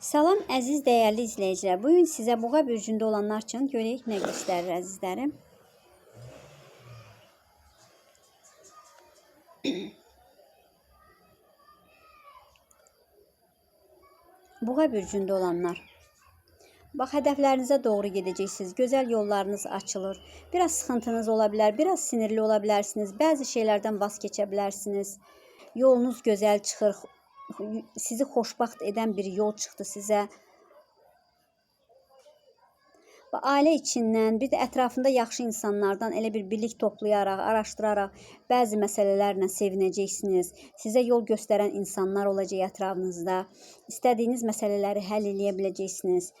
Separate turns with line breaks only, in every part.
Salam əziz dəyərli izləyicilər. Bu gün sizə Buğa bürcündə olanlar üçün görək nə göstərir əzizlərim. Buğa bürcündə olanlar. Bax, hədəflərinizə doğru gedəcəksiniz. Gözəl yollarınız açılır. Biraz sıxıntınız ola bilər, biraz sinirli ola bilərsiniz. Bəzi şeylərdən vaz keçə bilərsiniz. Yolunuz gözəl çıxır. Sizi xoşbaxt edən bir yol çıxdı sizə. Və ailə içindən, bir də ətrafında yaxşı insanlardan elə bir birlik toplayaraq, araşdıraraq bəzi məsələlərlə sevinəcəksiniz. Sizə yol göstərən insanlar olacaq ətrafınızda. İstədiyiniz məsələləri həll eləyə biləcəksiniz.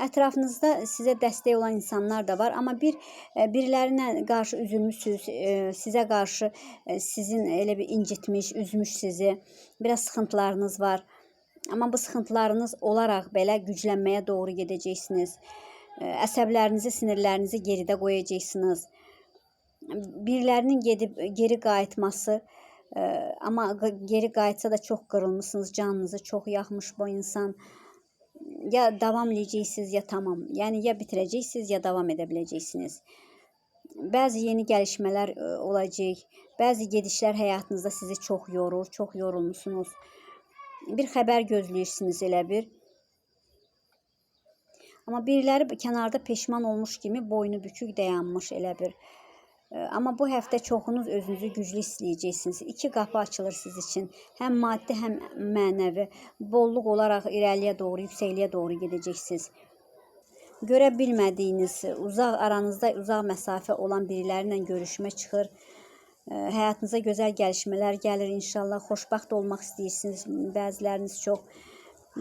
Ətrafınızda sizə dəstək olan insanlar da var, amma bir e, birilərinə qarşı üzülmüsüz, e, sizə qarşı e, sizin elə bir incitmiş, üzmüş sizi. Biraz sıxıntılarınız var. Amma bu sıxıntılarınız olaraq belə güclənməyə doğru gedəcəksiniz. Əsəblərinizi, sinirlərinizi geridə qoyacaqsınız. Birilərinin gedib geri qayıtması, amma geri qayıtsa da çox qırılmısınız, canınızı çox yaxmış bu insan ya edəcəksiniz ya tamam. Yəni ya bitirəcəksiniz ya davam edə biləcəksiniz. Bəzi yeni gəlişmələr ə, olacaq. Bəzi gedişlər həyatınızda sizi çox yorur, çox yorulmusunuz. Bir xəbər gözləyirsiniz elə bir. Amma biriləri kənarda peşman olmuş kimi boynu bükük dayanmış elə bir. Amma bu həftə çoxunuz özünüzü güclü istəyəcəksiniz. İki qapı açılır siz üçün. Həm maddi, həm mənəvi. Bolluq olaraq irəliyə doğru, yüksəkliyə doğru gedəcəksiniz. Görə bilmədiyiniz, uzaq aranızda uzaq məsafə olan biriləri ilə görüşmə çıxır. Həyatınıza gözəl gəlişmələr gəlir inşallah. Xoşbaxt olmaq istəyirsiniz bəziləriniz çox.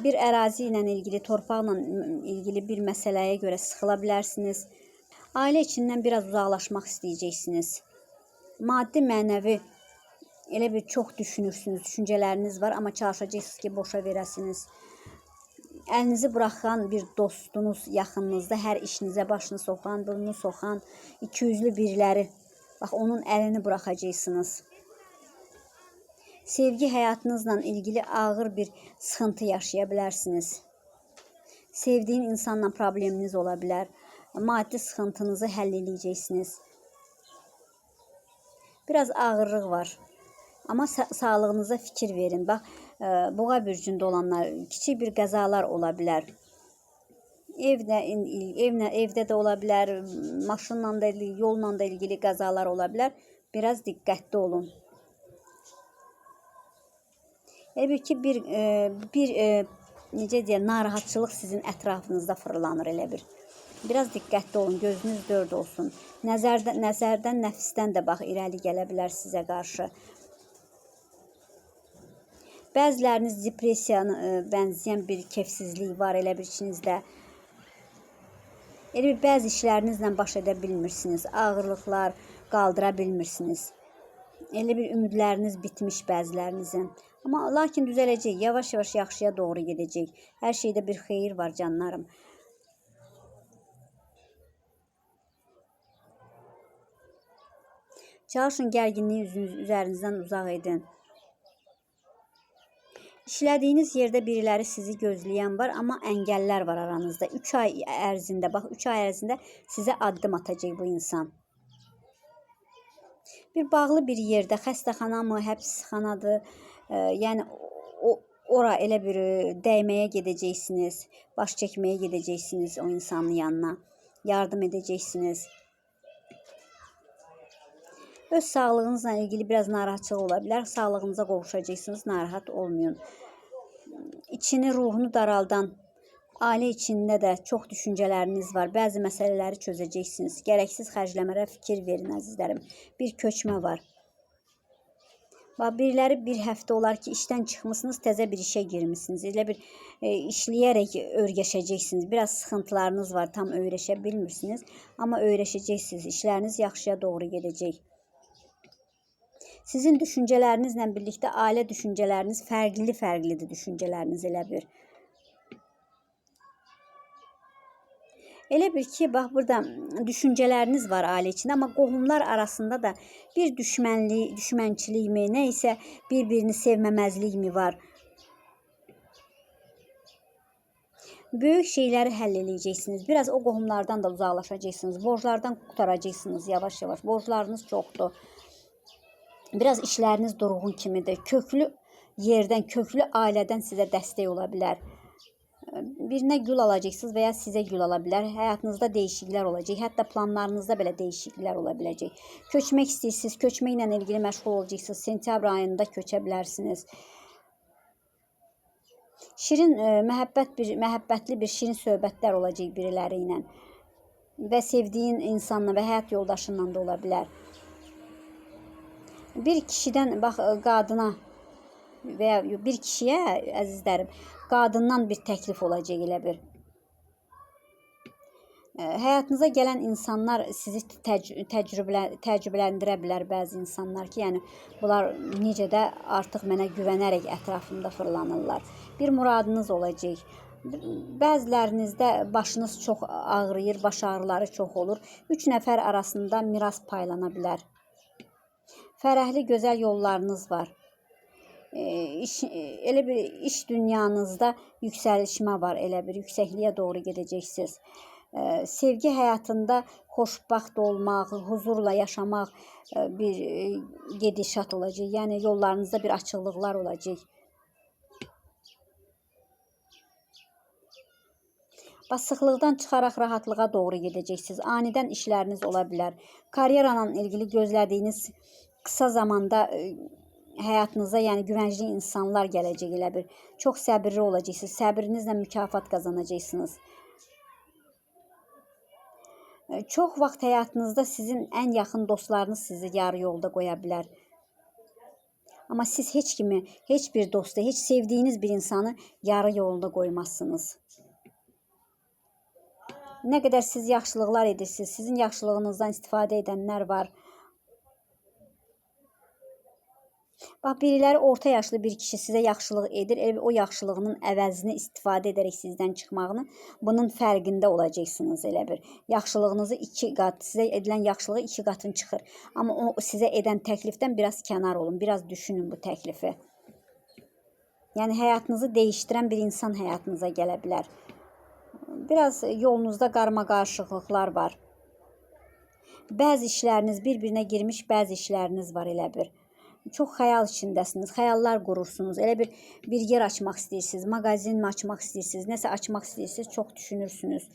Bir ərazi ilə ilgili, torpaqla ilgili bir məsələyə görə sıxıla bilərsiniz. Ailə içindən biraz uzaqlaşmaq istəyəcəksiniz. Maddi, mənəvi elə bir çox düşünürsünüz, düşüncələriniz var, amma çalışacaqsınız ki, boşa verəsiniz. Əlinizi buraxan bir dostunuz yaxınınızda hər işinizə başını soxan, burnunu soxan, ikiyüzlü biriləri, bax onun əlini buraxacaqsınız. Sevgi həyatınızla ilgili ağır bir sıxıntı yaşaya bilərsiniz. Sevdiyin insanla probleminiz ola bilər maddi sıxıntınızı həll edəcəksiniz. Biraz ağırlıq var. Amma sa sağlığınıza fikir verin. Bax, e, boğa bürcündə olanlar kiçik bir qəzalar ola bilər. Evdə evlə evdə də ola bilər, maşınla da, yolla da ilgili qəzalar ola bilər. Biraz diqqətli olun. Bir ki, bir e, bir e, necə deyək, narahatçılıq sizin ətrafınızda fırlanır elə bir. Biraz diqqətli olun, gözünüz dörd olsun. Nəzərdən, nəzərdən, nəfsdən də bax irəli gələ bilər sizə qarşı. Bəziləriniz depressiyanı ə, e, bənzəyən bir kefsizlik var elə bir içinizdə. Elə bir bəzi işlərinizlə baş edə bilmirsiniz. Ağırlıqlar qaldıra bilmirsiniz. Elə bir ümidləriniz bitmiş bəzilərinizin. Amma lakin düzələcək, yavaş-yavaş yaxşıya doğru gedəcək. Hər şeydə bir xeyir var canlarım. Çalışın gərginliyi üzünüz, üzərinizdən uzaq edin. İşlədiyiniz yerdə biriləri sizi gözləyən var, amma əngəllər var aranızda. 3 ay ərzində, bax 3 ay ərzində sizə addım atacaq bu insan. Bir bağlı bir yerdə, xəstəxana mı, həbsxanadır, e, yəni o ora elə bir e, dəyməyə gedəcəksiniz, baş çəkməyə gedəcəksiniz o insanın yanına, yardım edəcəksiniz. Öz sağlığınızla ilgili biraz narahatçılıq ola bilər. Sağlığınıza qovuşacaqsınız, narahat olmayın. İçini, ruhunu daraldan, ailə içində də çox düşüncələriniz var. Bəzi məsələləri çözəcəksiniz. Gərəksiz xərcləmələrə fikir verin əzizlərim. Bir köçmə var. Bax, biriləri bir həftə olar ki, işdən çıxmısınız, təzə bir işə girmisiniz. Elə bir e, işləyərək öyrəşəcəksiniz. Biraz sıxıntılarınız var, tam öyrəşə bilmirsiniz. Amma öyrəşəcəksiniz. İşləriniz yaxşıya doğru gedəcək. Sizin düşüncələrinizlə birlikdə ailə düşüncələriniz fərqli-fərqlidir düşüncələriniz elə bir. Elə bir ki, bax burada düşüncələriniz var ailə içində, amma qohumlar arasında da bir düşmənlik, düşmənçilikmi, nə isə bir-birini sevməməzlikmi var. Böyük şeyləri həll eləyəcəksiniz. Biraz o qohumlardan da uzaqlaşacaqsınız. Borclardan qurtaracaqsınız yavaş-yavaş. Borclarınız çoxdur. Biraz işləriniz durğun kimidir. Köklü yerdən, köklü ailədən sizə dəstək ola bilər. Birinə gül alacaqsınız və ya sizə gül ala bilər. Həyatınızda dəyişikliklər olacaq. Hətta planlarınızda belə dəyişikliklər ola biləcək. Köçmək istəyirsiniz, köçməklə ilgili məşğul olacaqsınız. Sentyabr ayında köçə bilərsiniz. Şirin e, məhəbbət bir məhəbbətli bir şirin söhbətlər olacaq biriləri ilə və sevdiyin insanla və həyat yoldaşınla da ola bilər. Bir kişidən bax e, qadına və ya bir kişiyə əzizlərim, qadından bir təklif olacaq elə bir. E, Həyatınıza gələn insanlar sizi təcrübələ təəccübləndirə bilər bəzi insanlar ki, yəni bunlar necə də artıq mənə güvənərək ətrafımda fırlanırlar. Bir muradınız olacaq. Bəzilərinizdə başınız çox ağrıyır, baş ağrıları çox olur. 3 nəfər arasında miras paylana bilər. Fərəhli, gözəl yollarınız var. E, iş, e, elə bir iş dünyanızda yüksəlişmə var, elə bir yüksəkliyə doğru gedəcəksiniz. E, sevgi həyatında xoşbəxt olmaq, huzurla yaşamaq e, bir e, gedişat olacaq. Yəni yollarınızda bir açıqlıqlar olacaq. Basıqlıqdan çıxaraq rahatlığa doğru gedəcəksiniz. Anidən işləriniz ola bilər. Karyeranla ilgili gözlədiyiniz qısa zamanda e, həyatınıza, yəni güvəncli insanlar gələcək elə bir. Çox səbirli olacaqsınız. Səbrinizlə mükafat qazanacaqsınız. E, Çox vaxt həyatınızda sizin ən yaxın dostlarınız sizi yarı yolda qoya bilər. Amma siz heç kimi, heç bir dostu, heç sevdiyiniz bir insanı yarı yolda qoymazsınız. Nə qədər siz yaxşılıqlar edirsiniz, sizin yaxşılığınızdan istifadə edənlər var. Bax, biriləri orta yaşlı bir kişi sizə yaxşılıq edir, elə o yaxşılığının əvəzini istifadə edərək sizdən çıxmağını, bunun fərqində olacaqsınız elə bir. Yaxşılığınızı iki qat, sizə edilən yaxşılığı iki qatın çıxır. Amma o sizə edən təklifdən biraz kənar olun, biraz düşünün bu təklifi. Yəni həyatınızı dəyişdirən bir insan həyatınıza gələ bilər. Biraz yolunuzda qarmaqarışıqlıqlar var. Bəzi işləriniz bir-birinə girmiş, bəzi işləriniz var elə bir. Çox xəyal içindəsiniz, xəyallar qurursunuz. Elə bir bir yer açmaq istəyirsiniz, mağazin açmaq istəyirsiniz, nəsə açmaq istəyirsiniz, çox düşünürsünüz.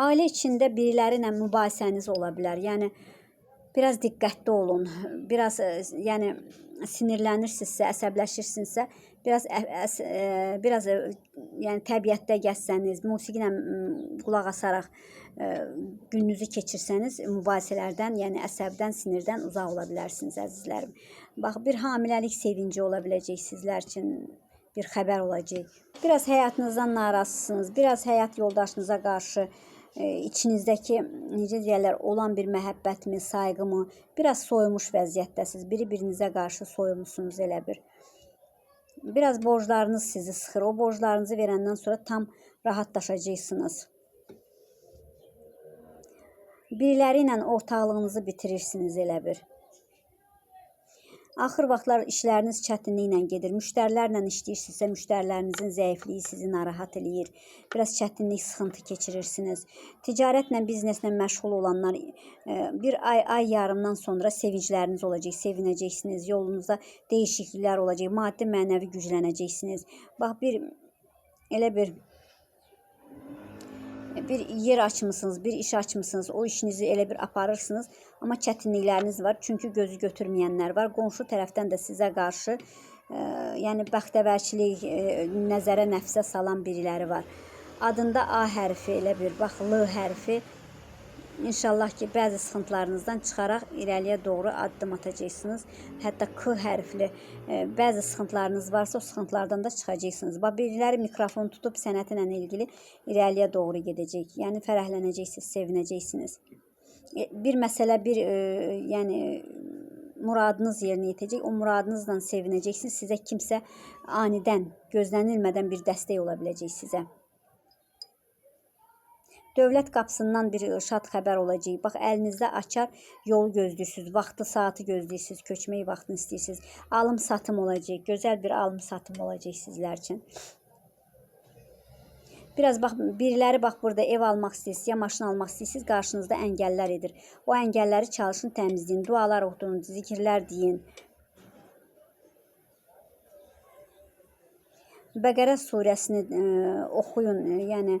Ailə içində biriləri ilə mübahisəniz ola. Yəni biraz diqqətli olun. Biraz e, yəni sinirlənirsinizsə, əsəbləşirsinizsə, biraz əs, ə, biraz ə, yəni təbiətdə gəzsəniz, musiqi ilə qulaq asaraq ə, gününüzü keçirsəniz, mübahisələrdən, yəni əsəbdən, sinirdən uzaq ola bilərsiniz əzizlərim. Bax, bir hamiləlik sevinci ola biləcək sizlər üçün bir xəbər olacaq. Biraz həyatınızdan narazısınız, biraz həyat yoldaşınıza qarşı e, içinizdəki necə deyirlər, olan bir məhəbbətmi, sayğımı biraz soyumuş vəziyyətdəsiniz. Biri-birinizə qarşı soyumusunuz elə bir. Biraz borclarınız sizi sıxır. O borclarınızı verəndən sonra tam rahatlaşacaqsınız. Biriləri ilə ortaqlığınızı bitirirsiniz elə bir. Axır vaxtlar işləriniz çətinliklə gedir. Müştərilərlə işləyirsinizsə, müştərilərinizin zəifliyi sizi narahat eləyir. Biraz çətinlik, sıxıntı keçirirsiniz. Ticarətlə, bizneslə məşğul olanlar e, bir ay, ay yarımdan sonra sevincləriniz olacaq, sevinəcəksiniz. Yolunuzda dəyişikliklər olacaq. Maddi, mənəvi güclənəcəksiniz. Bax bir elə bir bir yer açmısınız, bir iş açmısınız, o işinizi elə bir aparırsınız, amma çətinlikləriniz var. Çünki gözü götürməyənlər var. Qonşu tərəfdən də sizə qarşı e, yəni bəxtəvərçilik e, nəzərə nəfsə salan biriləri var. Adında A hərfi elə bir, bax L hərfi İnşallah ki, bəzi sıxıntılarınızdan çıxaraq irəliyə doğru addım atacaqsınız. Hətta K hərfli e, bəzi sıxıntılarınız varsa, o sıxıntılardan da çıxacaqsınız. Bax, biriləri mikrofon tutub sənətlə ilgili irəliyə doğru gedəcək. Yəni fərəhlənəcəksiniz, sevinəcəksiniz. E, Bir məsələ, bir e, yəni muradınız yerinə yetəcək. O muradınızla sevinəcəksiniz. Sizə kimsə anidən, gözlənilmədən bir dəstək ola biləcək sizə. Dövlət qapısından bir şad xəbər olacaq. Bax, əlinizdə açar yolu gözləyirsiniz, vaxtı, saatı gözləyirsiniz, köçmək vaxtını istəyirsiniz. Alım-satım olacaq, gözəl bir alım-satım olacaq sizlər üçün. Biraz bax biriləri bax burada ev almaq istəyirsiniz, ya maşın almaq istəyirsiniz, qarşınızda əngəllər edir. O əngəlləri çalışın təmizləyin, dualar oxuyun, zikirlər deyin. Bəqərə surəsini ə, oxuyun, ə, yəni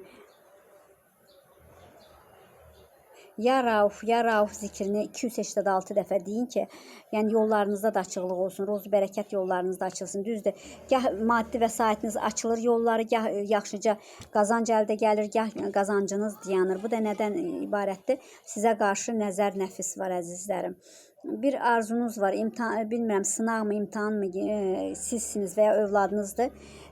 Ya Rauf, Ya Rauf zikrini 286 dəfə deyin ki, yəni yollarınızda da açıqlıq olsun, ruzi bərəkət yollarınız da açılsın. Düzdür, gah maddi vəsaitiniz açılır yolları, gah yaxşıca qazanc əldə gəlir, gah qazancınız dayanır. Bu da nədən ibarətdir? Sizə qarşı nəzər nəfis var əzizlərim. Bir arzunuz var, imtahan, bilmirəm sınaqmı, imtahanmı, e, sizsiniz və ya övladınızdır.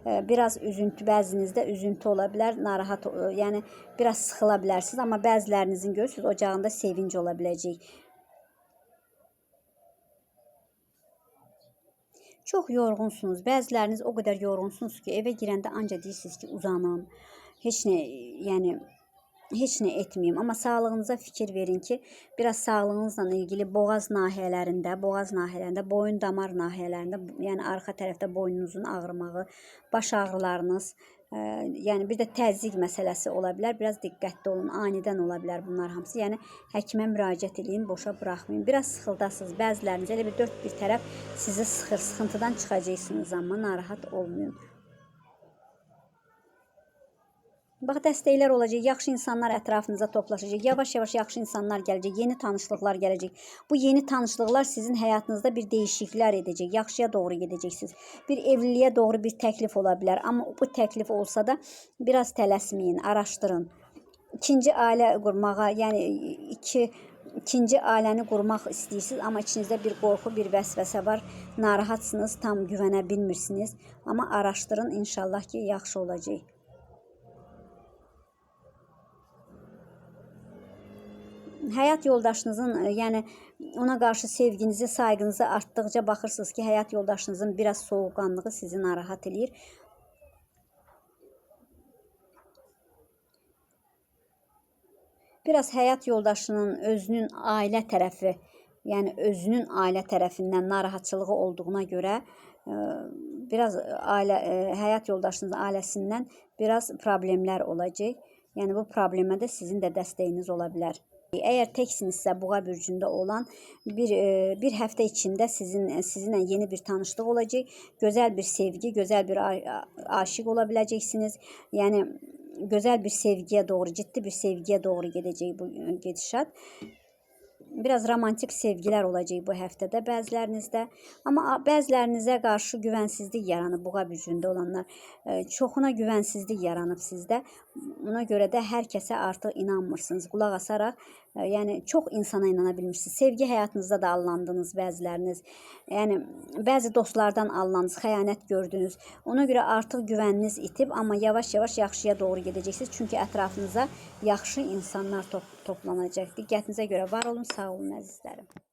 E, biraz üzüntü, bəzinizdə üzüntü ola bilər, narahat, e, yəni biraz sıxıla bilərsiniz, amma bəzilərinizin görürsüz ocağında sevinc ola biləcək. Çox yorğunsunuz. Bəziləriniz o qədər yorğunsunuz ki, evə girəndə anca deyirsiniz ki, uzanım. Heç nə, yəni heç nə etməyim. Amma sağlığınıza fikir verin ki, biraz sağlığınızla ilgili boğaz nahiyələrində, boğaz nahiyələrində, boyun damar nahiyələrində, yəni arxa tərəfdə boynunuzun ağrımağı, baş ağrılarınız, ə, yəni bir də təzyiq məsələsi ola bilər. Biraz diqqətli olun. Anidən ola bilər bunlar hamısı. Yəni həkimə müraciət eləyin, boşa buraxmayın. Biraz sıxıldasınız. Bəziləriniz elə bir dörd bir tərəf sizi sıxır, sıxıntıdan çıxacaqsınız, amma narahat olmayın. Bax dəstəklər olacaq, yaxşı insanlar ətrafınıza toplaşacaq. Yavaş-yavaş yaxşı insanlar gələcək, yeni tanışlıqlar gələcək. Bu yeni tanışlıqlar sizin həyatınızda bir dəyişikliklər edəcək, yaxşıya doğru gedəcəksiniz. Bir evliliyə doğru bir təklif ola bilər, amma bu təklif olsa da biraz tələsməyin, araşdırın. İkinci ailə qurmağa, yəni iki ikinci ailəni qurmaq istəyirsiniz, amma içinizdə bir qorxu, bir vəsvəsə var. Narahatsınız, tam güvənə bilmirsiniz, amma araşdırın, inşallah ki, yaxşı olacaq. Həyat yoldaşınızın, e, yəni ona qarşı sevginizi, sayğınızı artdıqca baxırsınız ki, həyat yoldaşınızın biraz soğuqqanlığı sizi narahat eləyir. Biraz həyat yoldaşının özünün ailə tərəfi, yəni özünün ailə tərəfindən narahatçılığı olduğuna görə e, biraz ailə e, həyat yoldaşınızın ailəsindən biraz problemlər olacaq. Yəni bu problemə də sizin də dəstəyiniz ola bilər. Eğer teksinizsə Boğa bürcündə olan bir e, bir həftə içində sizin sizinlə yeni bir tanışlıq olacaq. Gözəl bir sevgi, gözəl bir aşiq ola biləcəksiniz. Yəni gözəl bir sevgiyə doğru, ciddi bir sevgiyə doğru gedəcək bu e, gedişat biraz romantik sevgilər olacaq bu həftədə bəzilərinizdə. Amma bəzilərinizə qarşı güvənsizlik yaranıb buğa gücündə olanlar. E, çoxuna güvənsizlik yaranıb sizdə. Buna görə də hər kəsə artıq inanmırsınız. Qulaq asaraq, e, yəni çox insana inana bilmirsiniz. Sevgi həyatınızda da allandınız bəziləriniz. Yəni bəzi dostlardan allandınız, xəyanət gördünüz. Ona görə artıq güvəniniz itib, amma yavaş-yavaş yaxşıya doğru gedəcəksiniz. Çünki ətrafınıza yaxşı insanlar top toplanacaq. Diqqətinizə görə var olun, sağ olun əzizlərim.